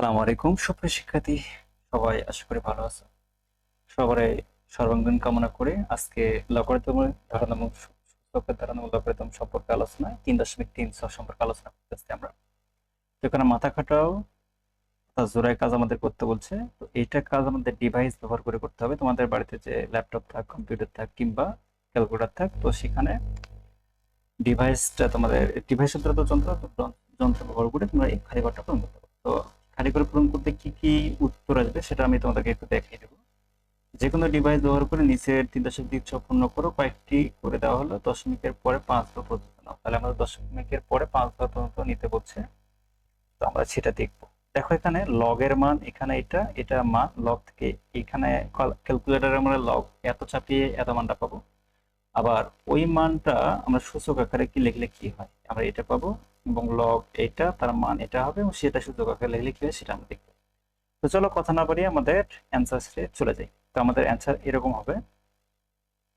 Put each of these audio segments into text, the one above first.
আসসালামু আলাইকুম। সুপ্রিয় শিক্ষার্থী, সবাই আশা করি ভালো আছো। সবারে সর্বাঙ্গীন কামনা করে আজকে লগারিদম ধারণা এবং সূচকের ধারণা এবং সম্পর্কে আলোচনা, তিন দশমিক তিন ছয় সম্পর্কে আলোচনা করতেছি আমরা। তো এখানে মাথা খাটাও অর্থাৎ জোড়ায় কাজ আমাদের করতে বলছে। তো এইটা কাজ আমাদের ডিভাইস ব্যবহার করে করতে হবে। তোমাদের বাড়িতে যে ল্যাপটপ থাক কম্পিউটার থাক কিংবা ক্যালকুলেটার থাক, তো সেখানে ডিভাইসটা তোমাদের ডিভাইস শব্দটা তো যন্ত্র যন্ত্র ব্যবহার করে তোমরা এই খালি ঘরটা পূরণ করতে পারো। তো খালি করে পূরণ করতে কি কি উত্তর আসবে সেটা আমি তোমাদেরকে একটু দেখিয়ে দেবো। যে কোনো ডিভাইস ব্যবহার করে নিচের তিন দশক দিক ছয় পূর্ণ করো, কয়েকটি করে দেওয়া হলো, দশমিকের পরে পাঁচ বার পর্যন্ত নাও। তাহলে আমাদের দশমিকের পরে পাঁচ বার পর্যন্ত নিতে বলছে। তো আমরা সেটা দেখব। দেখো এখানে লগের মান, এখানে এটা এটা মান লগ থেকে এখানে ক্যালকুলেটারে আমরা লগ এত চাপিয়ে এত মানটা পাবো। আবার ওই মানটা আমরা সূচক আকারে কি লিখলে কি হয়? আমরা এটা পাবো এবং লগ এটা, তার মান এটা হবে এবং সেটা সূচক আকারে লিখলে সেটা আমরা দেখব। তো চলো কথা না বাড়িয়ে আমাদের অ্যান্সারে চলে যাই। তো আমাদের অ্যান্সার এরকম হবে।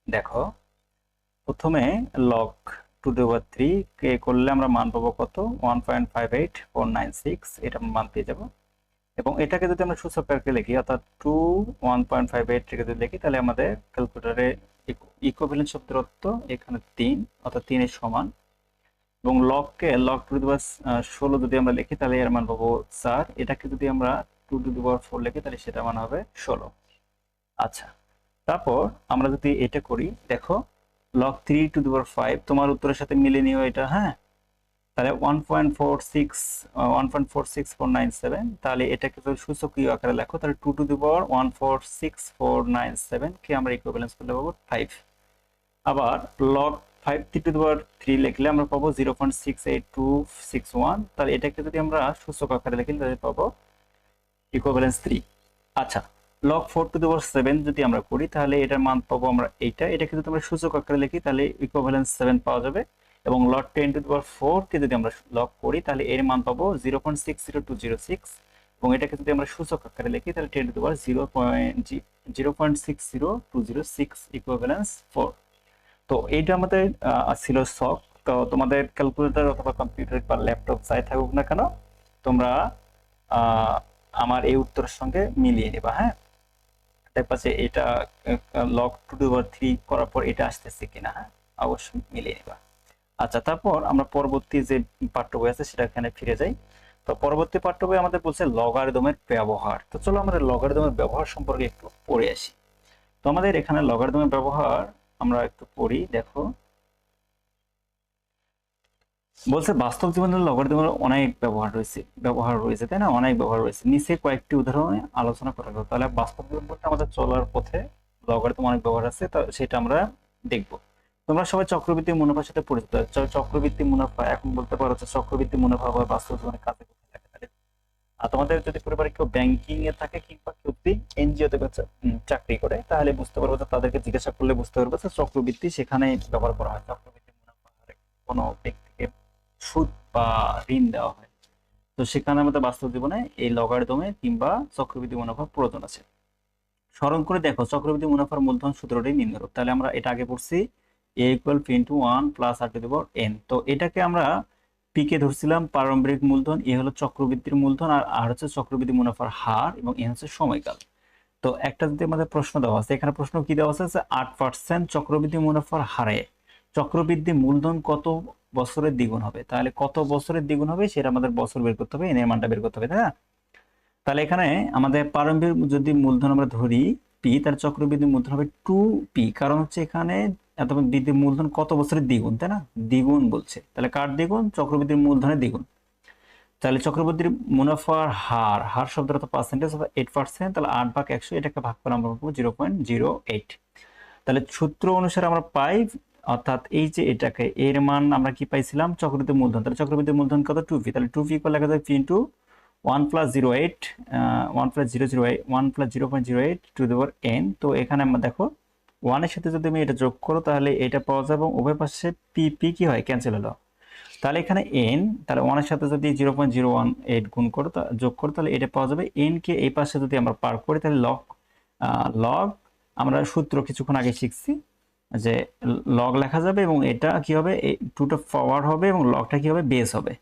দেখো, প্রথমে লগ টু দি থ্রি কে করলে আমরা মান পাবো কত? One point five eight four nine six এটা আমরা মান পেয়ে যাব। এবং এটাকে যদি আমরা সূচক আকারে লিখি, অর্থাৎ two one point five eight থেকে যদি লিখি, তাহলে আমাদের ক্যালকুলেটারে ইকোভ্যালেন্ট শব্দের অর্থ এখানে তিন, অর্থাৎ তিনের সমান এবং লগকে লক টু দি পাওয়ার ষোলো যদি আমরা লিখি, তাহলে এর মান পাবো চার। এটাকে যদি আমরা two to the power four লিখি, তাহলে সেটা মান হবে ষোলো। আচ্ছা তারপর আমরা যদি এটা করি, দেখো log three to the power five তোমার উত্তরের সাথে মিলে নিও এটা হ্যাঁ? তাহলে one point four six one point four six four nine seven তাহলে এটাকে যদি সূচকীয় আকারে লেখো, তাহলে two to the power one four six four nine seven কে আমরা ইকুইভ্যালেন্স করলে পাবো ফাইভ আবার log five three to power three লিখলে আমরা পাবো zero point six eight two six one তাহলে এটাকে যদি আমরা সূচক আকারে লিখি তাহলে পাবো ইকুইভ্যালেন্স থ্রি আচ্ছা log four to the power seven যদি আমরা করি, তাহলে এটার মান পাবো আমরা এইটা। এটাকে যদি আমরা সূচক আকারে লিখি তাহলে ইকুইভ্যালেন্স সেভেন পাওয়া যাবে। এবং log ten to the power four কে যদি আমরা লগ করি, তাহলে এর মান পাবো zero point six zero two zero six এবং এটাকে যদি আমরা সূচক আকারে লিখি তাহলে ten to the zero point zero point six zero two zero six equivalence four তো এইটা আমাদের ছিল শখ। তো তোমাদের ক্যালকুলেটর অথবা কম্পিউটার বা ল্যাপটপ যাই থাকুক না কেন, তোমরা আমার এই উত্তরের সঙ্গে মিলিয়ে নেবা হ্যাঁ? দেখবা যে এটা লগ টু টু থ্রি করার পর এটা আসতেছে কিনা হ্যাঁ? অবশ্যই মিলিয়ে নেবা। আচ্ছা তারপর আমরা পরবর্তী যে পাঠ্য বই আছে সেটা এখানে ফিরে যাই। তো পরবর্তী পাঠ্য বই আমাদের বলছে লগারিদমের ব্যবহার। তো চলো আমাদের লগারিদমের ব্যবহার সম্পর্কে একটু পড়ে আসি। তো আমাদের এখানে লগারিদমের ব্যবহার আমরা একটু পড়ি, দেখো। বলছে বাস্তব জীবনে লগারিদমের অনেক ব্যবহার রয়েছে ব্যবহার রয়েছে, তাই না? অনেক ব্যবহার রয়েছে। নিচে কয়েকটি উদাহরণে আলোচনা করা হলো তাহলে বাস্তব জীবন বলতে আমাদের চলার পথে লগারিদম অনেক ব্যবহার আছে, তো সেটা আমরা দেখব। তোমরা সবাই চক্রবৃদ্ধি মুনাফার সাথে পরিচিত। চক্রবৃদ্ধি মুনাফা, এখন বলতে পারো যে চক্রবৃদ্ধি মুনাফা বা বাস্তব জীবনে কাজে আর তোমাদের যদি পরিবারে কেউ ব্যাংকিং এ থাকে কিংবা কেউ এনজিও তে চাকরি করে, তাহলে বুঝতে পারব যে তাদেরকে জিজ্ঞাসা করলে বুঝতে পারব যে চক্রবৃদ্ধি সেখানে ব্যবহার করা হয়। চক্রবৃদ্ধি মুনাফা কোনো ব্যক্তিকে সুদ বা ঋণ দেওয়া হয়। তো সেখানে আমাদের বাস্তব জীবনে এই লগারিদমে কিংবা চক্রবৃদ্ধি মুনাফার প্রয়োজন আছে। স্মরণ করে দেখো চক্রবৃদ্ধি মুনাফার মূলধন সূত্রটি নিম্নরূপ। তাহলে আমরা এটা আগে পড়ছি A equal P into one plus R to the power N তো এটাকে আমরা পি কে ধরছিলাম প্রারম্ভিক মূলধন, এ হলো চক্রবৃদ্ধির মূলধন, আর আর হচ্ছে চক্রবৃদ্ধি মুনাফার হার এবং এ হচ্ছে সময়কাল। তো একটা যদি আমাদের প্রশ্ন দেওয়া আছে, এখানে প্রশ্ন কি দেওয়া আছে? আট পার্সেন্ট চক্রবৃদ্ধি মুনাফার হারে চক্রবৃদ্ধি মূলধন কত বছরের দ্বিগুণ হবে? তাহলে কত বছরের দ্বিগুণ হবে সেটা আমাদের বছর বের করতে হবে এনের মানটা বের করতে হবে, তাই না? তাহলে এখানে আমাদের প্রারম্ভিক যদি মূলধন আমরা ধরি, পি তার চক্রবৃদ্ধি মূলধন হবে টু পি কারণ হচ্ছে এখানে এত বৃদ্ধির মূলধন কত বছরের দ্বিগুণ, তাই না? দ্বিগুণ বলছে। তাহলে কার দ্বিগুণ? চক্রবৃদ্ধির মূলধনের দ্বিগুণ। তাহলে চক্রবৃদ্ধির মুনাফার হার হার শব্দটা তো পার্সেন্টেজ অর্থাৎ এইট পার্সেন্ট তাহলে আট ভাগ একশো, এটাকে ভাগ করে আমরা পাবো জিরো পয়েন্ট জিরো এইট তাহলে সূত্র অনুসারে আমরা পাই, অর্থাৎ এই যে এটাকে, এর মান আমরা কি পাইছিলাম? চক্রবৃদ্ধি মূলধন। তাহলে চক্রবৃদ্ধি মূলধন কত? টু পি তাহলে টু পি করে লেখা যায় P into one plus zero eight one plus zero zero one plus zero point zero eight two দেওয়ার এন তো এখানে আমরা দেখো ওয়ানের সাথে যদি আমি এটা যোগ করো, তাহলে এটা পাওয়া যাবে এবং উভয় পাশে পি পি কি হয়? ক্যান্সেল হলো। তাহলে এখানে এন তাহলে ওয়ানের সাথে যদি zero point zero one eight গুণ করো যোগ করো, তাহলে এটা পাওয়া যাবে এন কে এই পাশে যদি আমরা পার করি, তাহলে লগ লগ আমরা সূত্র কিছুক্ষণ আগে শিখছি যে লগ লেখা যাবে এবং এটা কি হবে? টুটা ফরওয়ার্ড হবে এবং লগটা কি হবে? বেস হবে।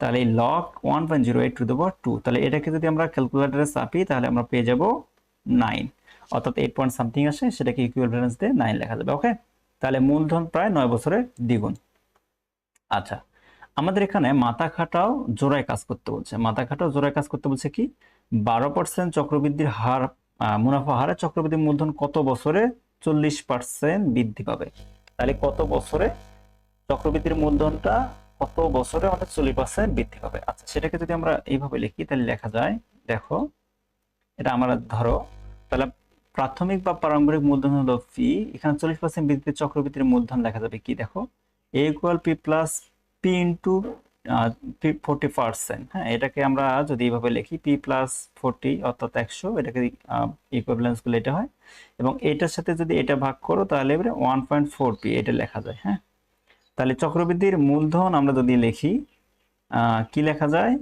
তাহলে এই log one point zero eight to power two তাহলে এটাকে যদি আমরা ক্যালকুলেটারে চাপি তাহলে আমরা পেয়ে যাব নাইন অর্থাৎ এইট পয়েন্ট সামথিং আসে, সেটাকে ইকুইভ্যালেন্স দিয়ে নাইন লেখা যাবে ওকে তাহলে মূলধন প্রায় নয় বছরের দ্বিগুণ। আচ্ছা আমাদের এখানে মাথা খাটাও জোড়ায় কাজ করতে বলছে। মাথা খাটাও জোড়ায় কাজ করতে বলছে কি? বারো পার্সেন্ট চক্রবৃদ্ধির হার মুনাফা হারে চক্রবৃদ্ধি মূলধন কত বছরে চল্লিশ পার্সেন্ট বৃদ্ধি পাবে? তাহলে কত বছরে চক্রবৃদ্ধির মূলধনটা কত বছরে আমাদের চল্লিশ পার্সেন্ট বৃদ্ধি পাবে? আচ্ছা সেটাকে যদি আমরা এইভাবে লিখি, তাহলে লেখা যায়, দেখো, এটা আমরা ধরো তাহলে প্রাথমিক বা প্রারম্ভিক মূলধন হলো ফি এখানে চল্লিশ পার্সেন্ট বৃদ্ধিতে চক্রবৃদ্ধির মূলধন লেখা যাবে কি দেখো? A equal P plus P into forty percent হ্যাঁ? এটাকে আমরা যদি এইভাবে লিখি পি প্লাস ফোরটি অর্থাৎ একশো, এটাকে ইকুইভ্যালেন্স করলে এটা হয়। এবং এটার সাথে যদি এটা ভাগ করো, তাহলে এবারে ওয়ান পয়েন্ট ফোর পি এটা লেখা যায় হ্যাঁ? তাহলে চক্রবৃদ্ধির মূলধন আমরা যদি লিখি কি লেখা যায়?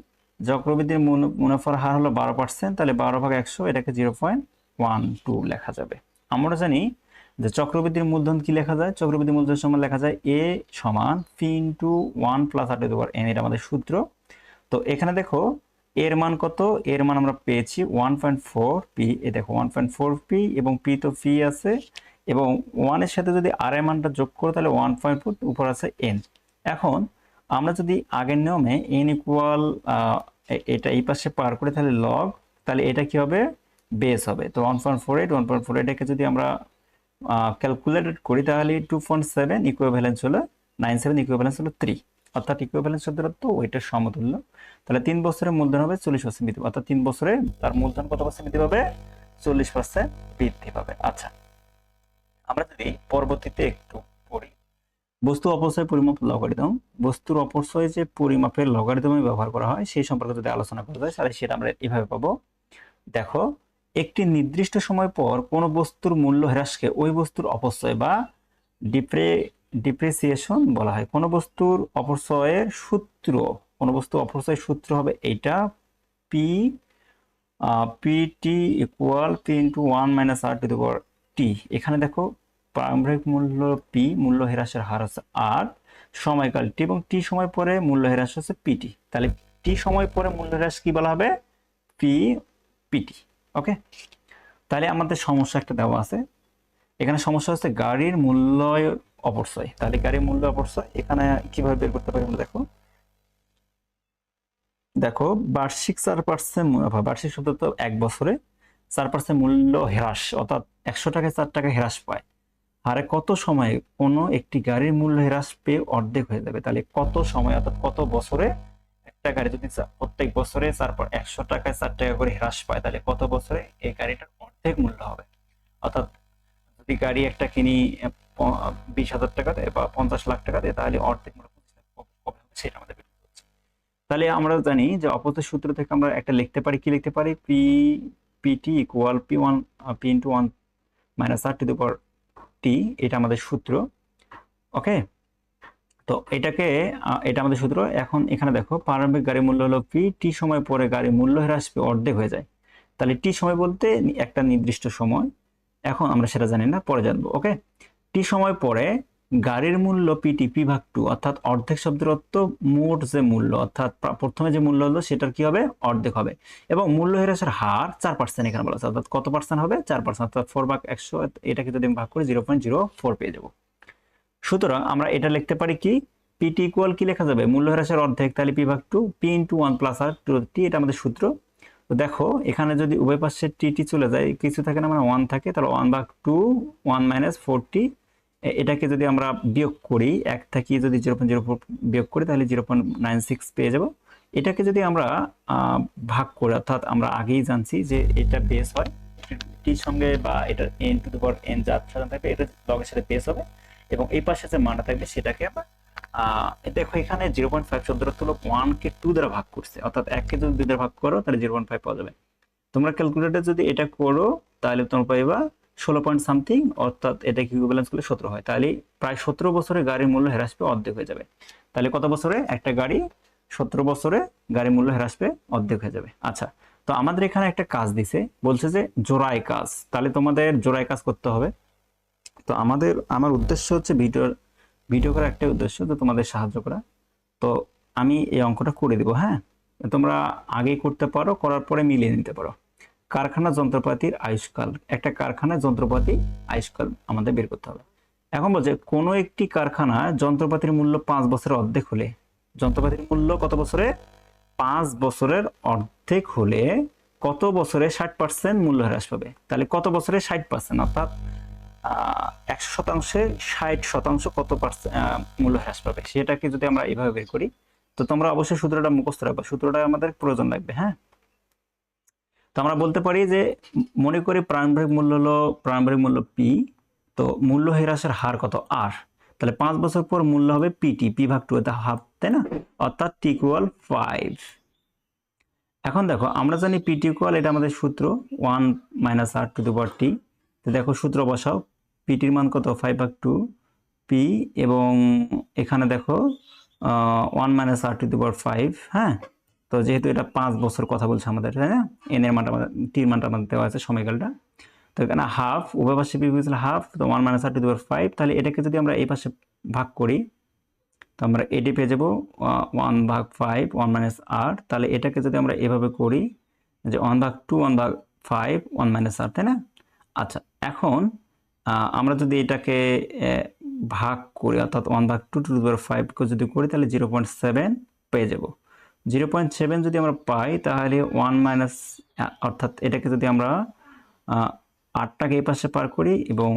চক্রবৃদ্ধির মুনাফার হার হলো বারো পার্সেন্ট তাহলে বারো ভাগ একশো, এটাকে জিরো পয়েন্ট ওয়ান টু লেখা যাবে। আমরা জানি যে চক্রবৃদ্ধির মূলধন কি লেখা যায়? চক্রবৃদ্ধি মূলধন সমান লেখা যায় এ সমান P into one plus R N এটা আমাদের সূত্র। তো এখানে দেখো, এর মান কত? এর মান আমরা পেয়েছি ওয়ান পয়েন্ট ফোর পি এ দেখো ওয়ান পয়েন্ট ফোর পি এবং পি তো পি আছে। এবং ওয়ানের সাথে যদি আর এর মানটা যোগ করো, তাহলে ওয়ান পয়েন্ট ফোর উপর আছে এন এখন আমরা যদি আগের নিয়মে এন ইকুয়াল এটা এই পাশে পার করে, তাহলে লগ তাহলে এটা কি হবে? বেস হবে। তো one point four eight one point four এইটকে যদি আমরা ক্যালকুলেটেড করি, তাহলে টু পয়েন্ট সেভেন ইকুইভ্যালেন্স হলো নাইন সেভেন ইকুইভ্যালেন্স হলো থ্রি অর্থাৎ ইকুইভ্যালেন্স শব্দের অর্থ ওইটার সমতুল্য। তাহলে তিন বছরের মূলধন হবে চল্লিশ পার্সেন্ট বৃদ্ধি অর্থাৎ তিন বছরে তার মূলধন কত পার্সেন্ট বৃদ্ধি পাবে? চল্লিশ পার্সেন্ট বৃদ্ধি পাবে। আচ্ছা আমরা যদি পরবর্তীতে একটু পড়ি। বস্তু অপচয় পরিমাপ লগারিদম বস্তুর অপচয় যে পরিমাপের লগারিদমে ব্যবহার করা হয়, সেই সম্পর্কে যদি আলোচনা করা যায়, তাহলে সেটা আমরা এভাবে পাবো। দেখো একটি নির্দিষ্ট সময় পর কোনো বস্তুর মূল্য হ্রাসকে ওই বস্তুর অপচয় বা ডিপ্রে, ডিপ্রেসিয়েশন বলা হয়। কোনো বস্তুর অপচয়ের সূত্র, কোনো বস্তু অপচয়ের সূত্র হবে এইটা P P T equal P into one minus R to the power T এখানে দেখো প্রারম্ভিক মূল্য পি মূল্য হ্রাসের হার হচ্ছে আর সময়কাল টি এবং টি সময় পরে মূল্য হ্রাস হচ্ছে পিটি তাহলে টি সময় পরে মূল্য হ্রাস কি বলা হবে? পি পিটি ওকে তাহলে আমাদের সমস্যা একটা দেওয়া আছে। এখানে সমস্যা হচ্ছে গাড়ির মূল্য অপচয়। তাহলে গাড়ির মূল্য অপচয়, এখানে কীভাবে বের করতে পারি আমরা দেখো। দেখো, বার্ষিক চার পার্সেন্ট বার্ষিক শব্দ তো এক বছরে চার পার্সেন্ট মূল্য হ্রাস, অর্থাৎ একশো টাকায় চার টাকা হ্রাস পায়। আরে কত সময়ে কোনো একটি গাড়ির মূল্য হ্রাস পেয়ে অর্ধেক হয়ে যাবে? তাহলে কত সময়, অর্থাৎ কত বছরে একটা গাড়ি যদি প্রত্যেক বছরে তারপর একশো টাকায় চার টাকা করে হ্রাস পায়, তাহলে কত বছরে এই গাড়িটার অর্ধেক মূল্য হবে? অর্থাৎ যদি গাড়ি একটা কিনি বিশ হাজার টাকাতে বা পঞ্চাশ লাখ টাকাতে, তাহলে অর্ধেক মূল্য সেটা আমাদের। তাহলে আমরা জানি যে অপচয় সূত্র থেকে আমরা একটা লিখতে পারি, কি লিখতে পারি? P P T equal P one P into one minus R to the power T এটা আমাদের সূত্র ওকে তো এটাকে এটা আমাদের সূত্র। এখন এখানে দেখো, প্রারম্ভিক গাড়ির মূল্য হলো পি টি সময় পরে গাড়ির মূল্য হ্রাস অর্ধেক হয়ে যায়। তাহলে টি সময় বলতে একটা নির্দিষ্ট সময়। এখন আমরা সেটা জানি না, পরে জানব, ওকে? টি সময় পরে গাড়ির মূল্য পিটি পি ভাগ টু অর্থাৎ অর্ধেক শব্দের অর্থ মোট যে মূল্য, অর্থাৎ প্রথমে যে মূল্য হলো সেটার কি হবে? অর্ধেক হবে। এবং মূল্য হ্রাসের হার চার পার্সেন্ট এখানে বলা অর্থাৎ কত পার্সেন্ট হবে? চার পার্সেন্ট অর্থাৎ ফোর ভাগ একশো, এটাকে যদি আমি ভাগ করি জিরো পয়েন্ট জিরো ফোর পেয়ে যাব। সুতরাং আমরা এটা লিখতে পারি কি? পিটি ইকুয়াল কি লেখা যাবে? মূল্য হ্রাসের অর্ধেক, তাহলে পি ভাগ two P into one plus R two T এটা আমাদের সূত্র। তো দেখো, এখানে যদি উভয় পাশে টি টি চলে যায়, কিছু থাকে না মানে ওয়ান থাকে, তাহলে ওয়ান ভাগ টু ওয়ান মাইনাস ফোরটি এটাকে যদি আমরা বিয়োগ করি, এক থেকে যদি জিরো পয়েন্ট জিরো ফোর বিয়োগ করি, তাহলে জিরো পয়েন্ট নাইন সিক্স পেয়ে যাব। এটাকে যদি আমরা ভাগ করি, অর্থাৎ আমরা আগেই জানছি যে এটা বেস হয় টির সঙ্গে বা এটা N to the power N যা থাকবে, এটা লগের সাথে বেস হবে। এবং এই পাশে যে মানটা থাকবে সেটাকে আমরা দেখো এখানে জিরো পয়েন্ট ফাইভ অর্থ হলো ওয়ান কে টু দ্বারা ভাগ করছে, অর্থাৎ এককে যদি দুই দ্বারা ভাগ করো, তাহলে জিরো পয়েন্ট ফাইভ পাওয়া যাবে। তোমরা ক্যালকুলেটর যদি এটা করো, তাহলে তোমরা পাইবা ষোলো পয়েন্ট সামথিং অর্থাৎ এটা কি ব্যালেন্স করলে সতেরো হয়। তাহলে প্রায় সতেরো বছরে গাড়ির মূল্য হ্রাস পেয়ে অর্ধেক হয়ে যাবে। তাহলে কত বছরে? একটা গাড়ি সতেরো বছরে গাড়ির মূল্য হ্রাস পেয়ে অর্ধেক হয়ে যাবে। আচ্ছা তো আমাদের এখানে একটা কাজ দিছে, বলছে যে জোড়ায় কাজ। তাহলে তোমাদের জোড়ায় কাজ করতে হবে। তো আমাদের, আমার উদ্দেশ্য হচ্ছে ভিডিওর ভিডিও করার একটা উদ্দেশ্য তো তোমাদের সাহায্য করা। তো আমি এই অঙ্কটা করে দেবো হ্যাঁ? তোমরা আগে করতে পারো, করার পরে মিলিয়ে নিতে পারো। কারখানা যন্ত্রপাতির আয়ুষ্কাল, একটা কারখানায় যন্ত্রপাতি আয়ুষ্কাল আমাদের বের করতে হবে। এখন বলছে, কোনো একটি কারখানা যন্ত্রপাতির মূল্য পাঁচ বছরের অর্ধেক হলে, যন্ত্রপাতির মূল্য কত বছরে? পাঁচ বছরের অর্ধেক হলে কত বছরে ষাট পার্সেন্ট মূল্য হ্রাস পাবে? তাহলে কত বছরে ষাট পার্সেন্ট? অর্থাৎ একশো শতাংশে ষাট শতাংশ কত মূল্য হ্রাস পাবে? সেটাকে যদি আমরা এইভাবে বের করি, তো তোমরা অবশ্যই সূত্রটা মুখস্থ রাখবে। সূত্রটা আমাদের প্রয়োজন লাগবে হ্যাঁ? তো আমরা বলতে পারি যে, মনে করি প্রারম্ভিক মূল্য হলো, প্রারম্ভিক মূল্য পি তো মূল্য হ্রাসের হার কত? আর তাহলে পাঁচ বছর পর মূল্য হবে পিটি পি ভাগ টু হাফ তাই না? অর্থাৎ টি ইকুয়াল ফাইভ এখন দেখো, আমরা জানি পিটি ইকুয়াল এটা আমাদের সূত্র one minus R to the T তো দেখো সূত্র বসাও পিটির মান কত? ফাইভ ভাগ টু পি এবং এখানে দেখো one minus R to the five হ্যাঁ? তো যেহেতু এটা পাঁচ বছর কথা বলছে আমাদের, তাই না? এন এর মানটা আমাদের টির মানটা আমাদের দেওয়া আছে সময়কালটা। তো এখানে হাফ উভয় পাশে বিভজিত হাফ তো one minus R to the five তাহলে এটাকে যদি আমরা এই পাশে ভাগ করি, তো আমরা এটি পেয়ে যাব ওয়ান ভাগ ফাইভ ওয়ান মাইনাস আর তাহলে এটাকে যদি আমরা এভাবে করি, যে ওয়ান ভাগ টু ওয়ান ভাগ ফাইভ ওয়ান মাইনাস আর তাই না? আচ্ছা এখন আমরা যদি এটাকে ভাগ করি, অর্থাৎ ওয়ান ভাগ টু টু পাওয়ার ফাইভকে যদি করি, তাহলে জিরো পয়েন্ট সেভেন পেয়ে যাব। জিরো পয়েন্ট সেভেন যদি আমরা পাই, তাহলে ওয়ান মাইনাস অর্থাৎ এটাকে যদি আমরা আটটাকে এই পাশে পার করি এবং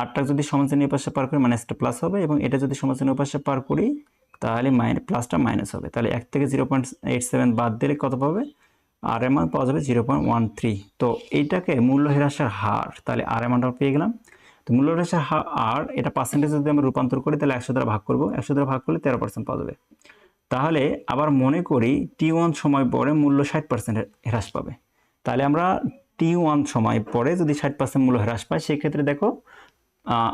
আটটা যদি সমাজের এই পাশে পার করি মাইনাসটা প্লাস হবে এবং এটা যদি সমাজের ওই পাশে পার করি, তাহলে মাইনাস প্লাসটা মাইনাস হবে। তাহলে এক থেকে জিরো পয়েন্ট এইট সেভেন বাদ দিলে কত পাবে? আর এর মান পাওয়া যাবে জিরো পয়েন্ট ওয়ান থ্রি তো এইটাকে মূল্য হ্রাসের হার, তাহলে আর এর মানটা পেয়ে গেলাম। তো মূল্য হ্রাসের হার আর এটা পার্সেন্টেজ যদি আমরা রূপান্তর করি, তাহলে একশো দ্বারা ভাগ করব। একশো দ্বারা ভাগ করলে তেরো পার্সেন্ট পাওয়া যাবে। তাহলে আবার মনে করি টি ওয়ান সময় পরে মূল্য ষাট পার্সেন্ট হ্রাস পাবে। তাহলে আমরা টি ওয়ান সময় পরে যদি ষাট পার্সেন্ট মূল্য হ্রাস পায় সেক্ষেত্রে দেখো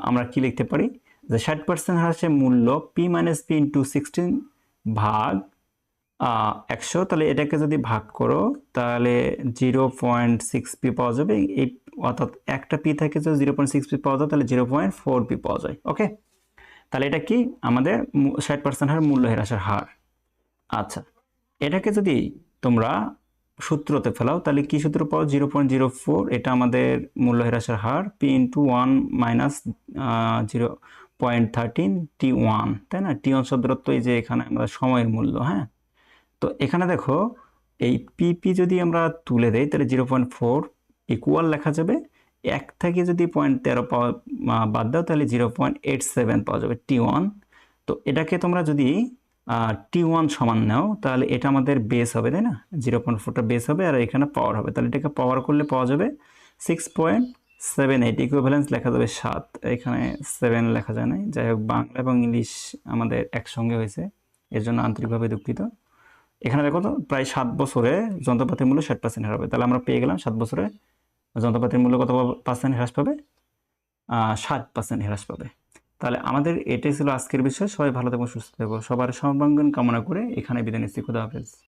আমরা কি লিখতে পারি? যে ষাট পার্সেন্ট হ্রাসের মূল্য P minus P into sixteen ভাগ একশো, তাহলে এটাকে যদি ভাগ করো, তাহলে জিরো পয়েন্ট সিক্স পি পাওয়া যাবে। এই অর্থাৎ একটা পি থেকে যদি জিরো পয়েন্ট সিক্স পি পাওয়া যায়, তাহলে জিরো পয়েন্ট ফোর পি পাওয়া যায়, ওকে? তাহলে এটা কি? আমাদের ষাট পার্সেন্ট হার, মূল্য হ্রাসের হার। আচ্ছা এটাকে যদি তোমরা সূত্রতে ফেলাও, তাহলে কি সূত্র পাও? জিরো পয়েন্ট জিরো ফোর, এটা আমাদের মূল্য হ্রাসের হার P into one minus zero point thirteen T one তাই না? টি ওয়ান শব্দরত্ব এই যে এখানে আমরা সময়ের মূল্য হ্যাঁ? তো এখানে দেখো, এই পিপি যদি আমরা তুলে দেই, তাহলে জিরো পয়েন্ট ফোর ইকুয়াল লেখা যাবে। এক থেকে যদি পয়েন্ট তেরো পাওয়া বাদ দাও, তাহলে জিরো পয়েন্ট এইট সেভেন পাওয়া যাবে টি ওয়ান তো এটাকে তোমরা যদি টি ওয়ান সমান নাও, তাহলে এটা আমাদের বেস হবে, তাই না? জিরো পয়েন্ট ফোরটা বেস হবে, আর এখানে পাওয়ার হবে। তাহলে এটাকে পাওয়ার করলে পাওয়া যাবে six point seven eight equivalence লেখা যাবে সাত। এখানে সেভেন লেখা যায় না যাই হোক, বাংলা এবং ইংলিশ আমাদের একসঙ্গে হয়েছে, এর জন্য আন্তরিকভাবে দুঃখিত। এখানে দেখো তো, প্রায় সাত বছরে যন্ত্রপাতির মূল্য ষাট পার্সেন্ট হ্রাস পাবে। তাহলে আমরা পেয়ে গেলাম সাত বছরে যন্ত্রপাতির মূল্য কত পার্সেন্ট হ্রাস পাবে? ষাট পার্সেন্ট হ্রাস পাবে। তাহলে আমাদের এটাই ছিল আজকের বিষয়। সবাই ভালো থাকব সুস্থ থাকব সবার সর্বাঙ্গন কামনা করে এখানে বিদায় নিচ্ছি। খুদা হাফেজ।